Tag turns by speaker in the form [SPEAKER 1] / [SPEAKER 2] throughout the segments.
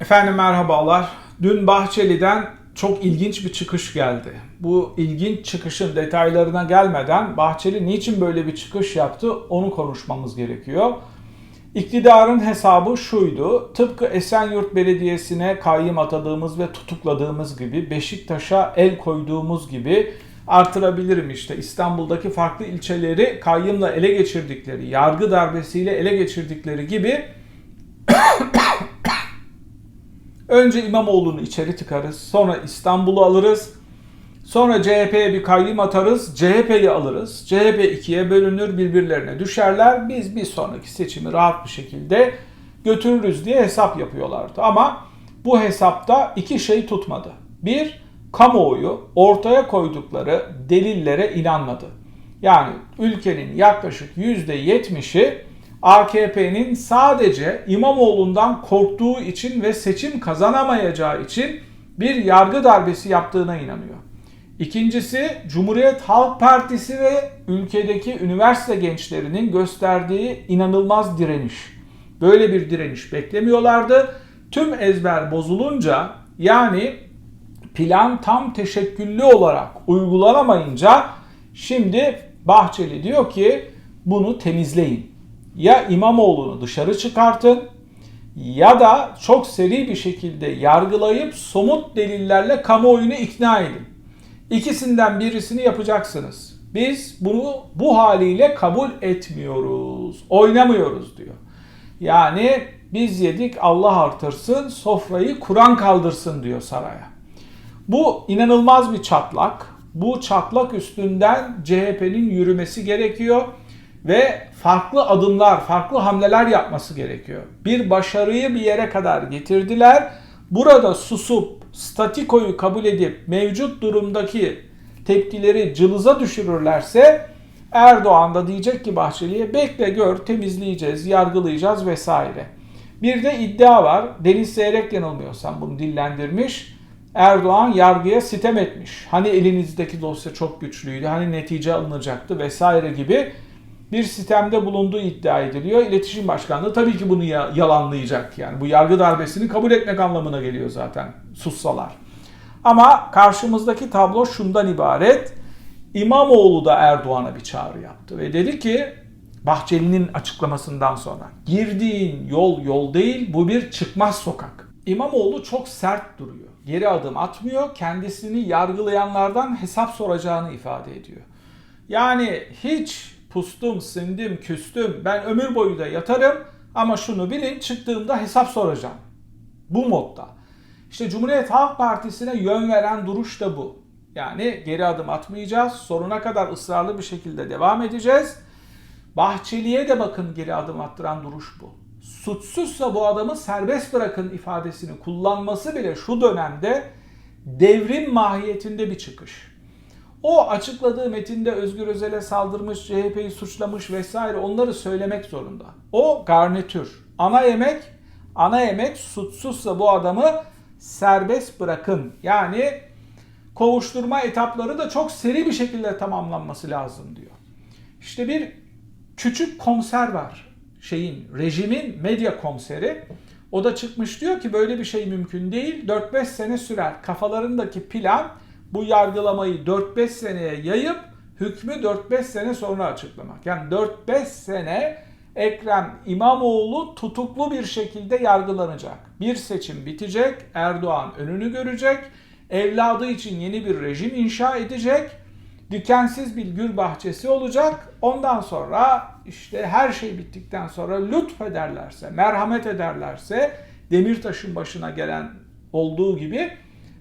[SPEAKER 1] Efendim merhabalar. Dün Bahçeli'den çok ilginç bir çıkış geldi. Bu ilginç çıkışın detaylarına gelmeden Bahçeli niçin böyle bir çıkış yaptı onu konuşmamız gerekiyor. İktidarın hesabı şuydu. Tıpkı Esenyurt Belediyesi'ne kayyım atadığımız ve tutukladığımız gibi Beşiktaş'a el koyduğumuz gibi artırabilirim işte. İstanbul'daki farklı ilçeleri kayyımla ele geçirdikleri, yargı darbesiyle ele geçirdikleri gibi Önce İmamoğlu'nu içeri tıkarız. Sonra İstanbul'u alırız. Sonra CHP'ye bir kayyum atarız. CHP'yi alırız. CHP ikiye bölünür, birbirlerine düşerler. Biz bir sonraki seçimi rahat bir şekilde götürürüz diye hesap yapıyorlardı. Ama bu hesapta iki şey tutmadı. Bir, kamuoyu ortaya koydukları delillere inanmadı. Yani ülkenin yaklaşık %70'i AKP'nin sadece İmamoğlu'ndan korktuğu için ve seçim kazanamayacağı için bir yargı darbesi yaptığına inanıyor. İkincisi Cumhuriyet Halk Partisi ve ülkedeki üniversite gençlerinin gösterdiği inanılmaz direniş. Böyle bir direniş beklemiyorlardı. Tüm ezber bozulunca yani plan tam teşekküllü olarak uygulanamayınca şimdi Bahçeli diyor ki bunu temizleyin ya İmamoğlu'nu dışarı çıkartın ya da çok seri bir şekilde yargılayıp somut delillerle kamuoyunu ikna edin. İkisinden birisini yapacaksınız. Biz bunu bu haliyle kabul etmiyoruz, oynamıyoruz diyor. Yani biz yedik Allah artırsın, sofrayı Kur'an kaldırsın diyor saraya. Bu inanılmaz bir çatlak. Bu çatlak üstünden CHP'nin yürümesi gerekiyor ve farklı adımlar, farklı hamleler yapması gerekiyor. Bir başarıyı bir yere kadar getirdiler. Burada susup statikoyu kabul edip mevcut durumdaki tepkileri cılıza düşürürlerse Erdoğan da diyecek ki Bahçeli'ye bekle gör temizleyeceğiz, yargılayacağız vesaire. Bir de iddia var. Deniz Seyrek yanılmıyorsam bunu dillendirmiş. Erdoğan yargıya sitem etmiş. Hani elinizdeki dosya çok güçlüydü, hani netice alınacaktı vesaire gibi bir sistemde bulunduğu iddia ediliyor. İletişim Başkanlığı tabii ki bunu yalanlayacak. Yani bu yargı darbesini kabul etmek anlamına geliyor zaten sussalar. Ama karşımızdaki tablo şundan ibaret. İmamoğlu da Erdoğan'a bir çağrı yaptı ve dedi ki Bahçeli'nin açıklamasından sonra girdiğin yol yol değil bu bir çıkmaz sokak. İmamoğlu çok sert duruyor. Geri adım atmıyor. Kendisini yargılayanlardan hesap soracağını ifade ediyor. Yani hiç pustum, sindim, küstüm, ben ömür boyu da yatarım ama şunu bilin çıktığımda hesap soracağım. Bu modda. İşte Cumhuriyet Halk Partisi'ne yön veren duruş da bu. Yani geri adım atmayacağız. Soruna kadar ısrarlı bir şekilde devam edeceğiz. Bahçeli'ye de bakın geri adım attıran duruş bu. Suçsuzsa bu adamı serbest bırakın ifadesini kullanması bile şu dönemde devrim mahiyetinde bir çıkış. O açıkladığı metinde Özgür Özel'e saldırmış, CHP'yi suçlamış vesaire onları söylemek zorunda. O garnitür. Ana yemek, ana yemek suçsuzsa bu adamı serbest bırakın. Yani kovuşturma etapları da çok seri bir şekilde tamamlanması lazım diyor. İşte bir küçük komiser var. Şeyin, rejimin medya komiseri. O da çıkmış diyor ki böyle bir şey mümkün değil. 4-5 sene sürer. Kafalarındaki plan bu yargılamayı 4-5 seneye yayıp hükmü 4-5 sene sonra açıklamak. Yani 4-5 sene Ekrem İmamoğlu tutuklu bir şekilde yargılanacak. Bir seçim bitecek, Erdoğan önünü görecek, evladı için yeni bir rejim inşa edecek, dikensiz bir gül bahçesi olacak. Ondan sonra işte her şey bittikten sonra lütfederlerse, merhamet ederlerse Demirtaş'ın başına gelen olduğu gibi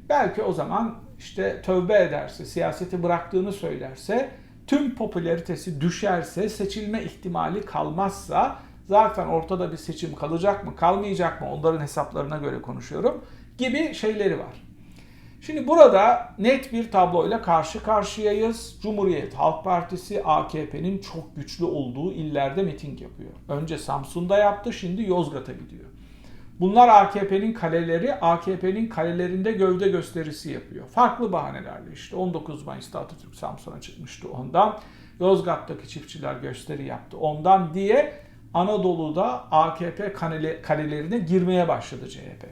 [SPEAKER 1] belki o zaman işte tövbe ederse, siyaseti bıraktığını söylerse, tüm popülaritesi düşerse, seçilme ihtimali kalmazsa zaten ortada bir seçim kalacak mı, kalmayacak mı onların hesaplarına göre konuşuyorum gibi şeyleri var. Şimdi burada net bir tabloyla karşı karşıyayız. Cumhuriyet Halk Partisi AKP'nin çok güçlü olduğu illerde miting yapıyor. Önce Samsun'da yaptı, şimdi Yozgat'a gidiyor. Bunlar AKP'nin kaleleri, AKP'nin kalelerinde gövde gösterisi yapıyor. Farklı bahanelerle işte 19 Mayıs'ta Atatürk Samsun'a çıkmıştı ondan. Yozgat'taki çiftçiler gösteri yaptı ondan diye Anadolu'da AKP kalelerine girmeye başladı CHP.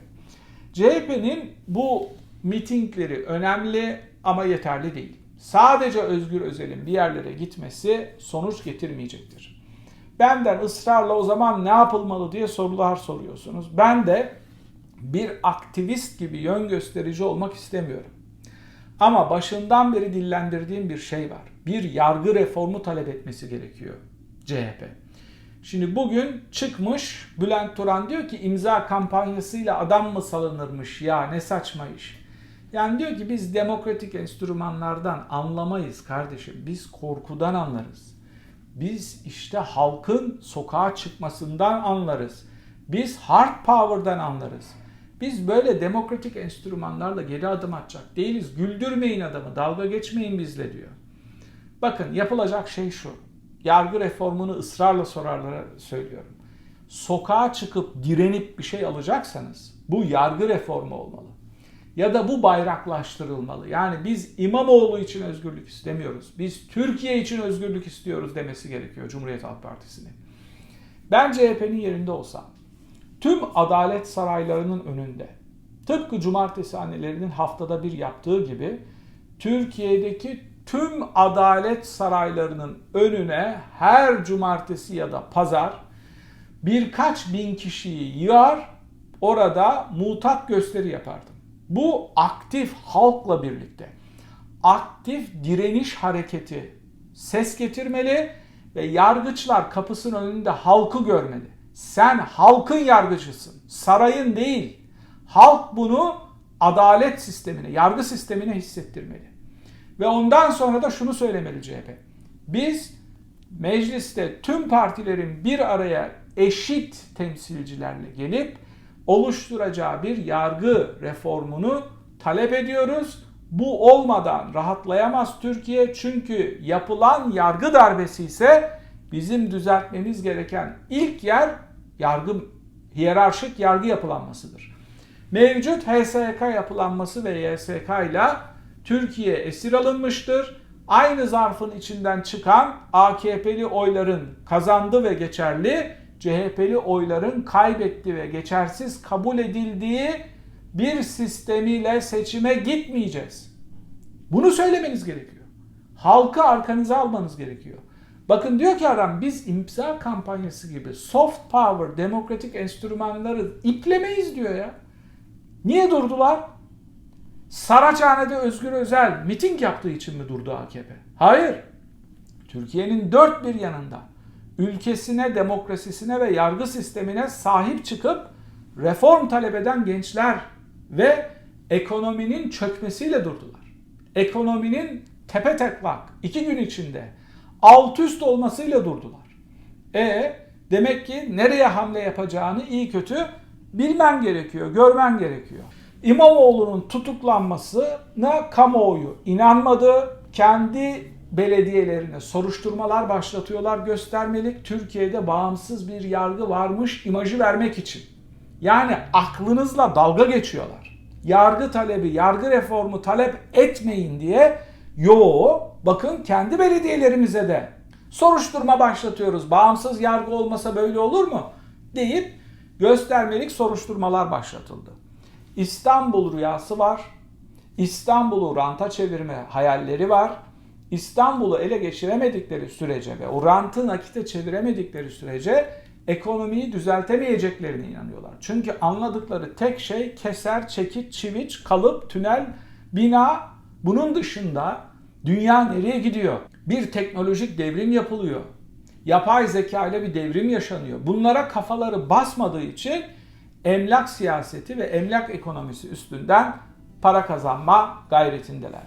[SPEAKER 1] CHP'nin bu mitingleri önemli ama yeterli değil. Sadece Özgür Özel'in bir yerlere gitmesi sonuç getirmeyecektir. Benden ısrarla o zaman ne yapılmalı diye sorular soruyorsunuz. Ben de bir aktivist gibi yön gösterici olmak istemiyorum. Ama başından beri dillendirdiğim bir şey var. Bir yargı reformu talep etmesi gerekiyor CHP. Şimdi bugün çıkmış Bülent Turan diyor ki imza kampanyasıyla adam mı salınırmış ya ne saçma iş. Yani diyor ki biz demokratik enstrümanlardan anlamayız kardeşim. Biz korkudan anlarız. Biz işte halkın sokağa çıkmasından anlarız. Biz hard power'dan anlarız. Biz böyle demokratik enstrümanlarla geri adım atacak değiliz. Güldürmeyin adamı, dalga geçmeyin bizle diyor. Bakın yapılacak şey şu. Yargı reformunu ısrarla sorarlara söylüyorum. Sokağa çıkıp direnip bir şey alacaksanız bu yargı reformu olmalı. Ya da bu bayraklaştırılmalı. Yani biz İmamoğlu için özgürlük istemiyoruz. Biz Türkiye için özgürlük istiyoruz demesi gerekiyor Cumhuriyet Halk Partisi'nin. Ben CHP'nin yerinde olsam tüm adalet saraylarının önünde tıpkı cumartesi annelerinin haftada bir yaptığı gibi Türkiye'deki tüm adalet saraylarının önüne her cumartesi ya da pazar birkaç bin kişiyi yığar orada mutat gösteri yapardım. Bu aktif halkla birlikte aktif direniş hareketi ses getirmeli ve yargıçlar kapısının önünde halkı görmeli. Sen halkın yargıcısın, sarayın değil. Halk bunu adalet sistemine, yargı sistemine hissettirmeli. Ve ondan sonra da şunu söylemeli CHP. Biz mecliste tüm partilerin bir araya eşit temsilcilerle gelip oluşturacağı bir yargı reformunu talep ediyoruz. Bu olmadan rahatlayamaz Türkiye çünkü yapılan yargı darbesi ise bizim düzeltmemiz gereken ilk yer yargı hiyerarşik yargı yapılanmasıdır. Mevcut HSK yapılanması ve YSK ile Türkiye esir alınmıştır. Aynı zarfın içinden çıkan AKP'li oyların kazandı ve geçerli, CHP'li oyların kaybetti ve geçersiz kabul edildiği bir sistemiyle seçime gitmeyeceğiz. Bunu söylemeniz gerekiyor. Halkı arkanıza almanız gerekiyor. Bakın diyor ki adam biz imza kampanyası gibi soft power demokratik enstrümanları iplemeyiz diyor ya. Niye durdular? Saraçhane'de Özgür Özel miting yaptığı için mi durdu AKP? Hayır. Türkiye'nin dört bir yanında ülkesine, demokrasisine ve yargı sistemine sahip çıkıp reform talep eden gençler ve ekonominin çökmesiyle durdular. Ekonominin tepe teklak iki gün içinde alt üst olmasıyla durdular. E demek ki nereye hamle yapacağını iyi kötü bilmen gerekiyor, görmen gerekiyor. İmamoğlu'nun tutuklanmasına kamuoyu inanmadı. Kendi belediyelerine soruşturmalar başlatıyorlar göstermelik. Türkiye'de bağımsız bir yargı varmış imajı vermek için. Yani aklınızla dalga geçiyorlar. Yargı talebi, yargı reformu talep etmeyin diye yo bakın kendi belediyelerimize de soruşturma başlatıyoruz. Bağımsız yargı olmasa böyle olur mu? deyip göstermelik soruşturmalar başlatıldı. İstanbul rüyası var. İstanbul'u ranta çevirme hayalleri var. İstanbul'u ele geçiremedikleri sürece ve o rantı nakite çeviremedikleri sürece ekonomiyi düzeltemeyeceklerine inanıyorlar. Çünkü anladıkları tek şey keser, çekit, çiviç, kalıp, tünel, bina. Bunun dışında dünya nereye gidiyor? Bir teknolojik devrim yapılıyor. Yapay zeka ile bir devrim yaşanıyor. Bunlara kafaları basmadığı için emlak siyaseti ve emlak ekonomisi üstünden para kazanma gayretindeler.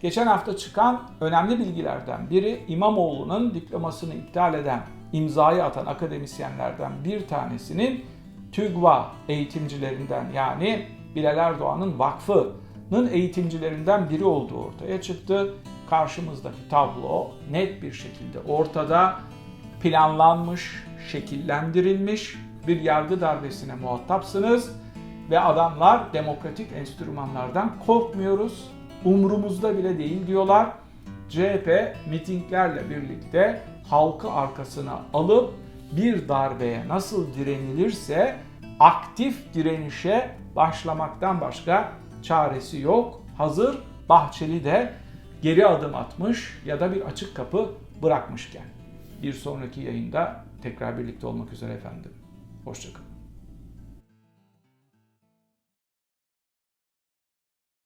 [SPEAKER 1] Geçen hafta çıkan önemli bilgilerden biri İmamoğlu'nun diplomasını iptal eden, imzayı atan akademisyenlerden bir tanesinin TÜGVA eğitimcilerinden yani Bilal Erdoğan'ın vakfının eğitimcilerinden biri olduğu ortaya çıktı. Karşımızdaki tablo net bir şekilde ortada planlanmış, şekillendirilmiş bir yargı darbesine muhatapsınız ve adamlar demokratik enstrümanlardan korkmuyoruz, umrumuzda bile değil diyorlar. CHP mitinglerle birlikte halkı arkasına alıp bir darbeye nasıl direnilirse aktif direnişe başlamaktan başka çaresi yok. Hazır Bahçeli de geri adım atmış ya da bir açık kapı bırakmışken. Bir sonraki yayında tekrar birlikte olmak üzere efendim. Hoşçakalın.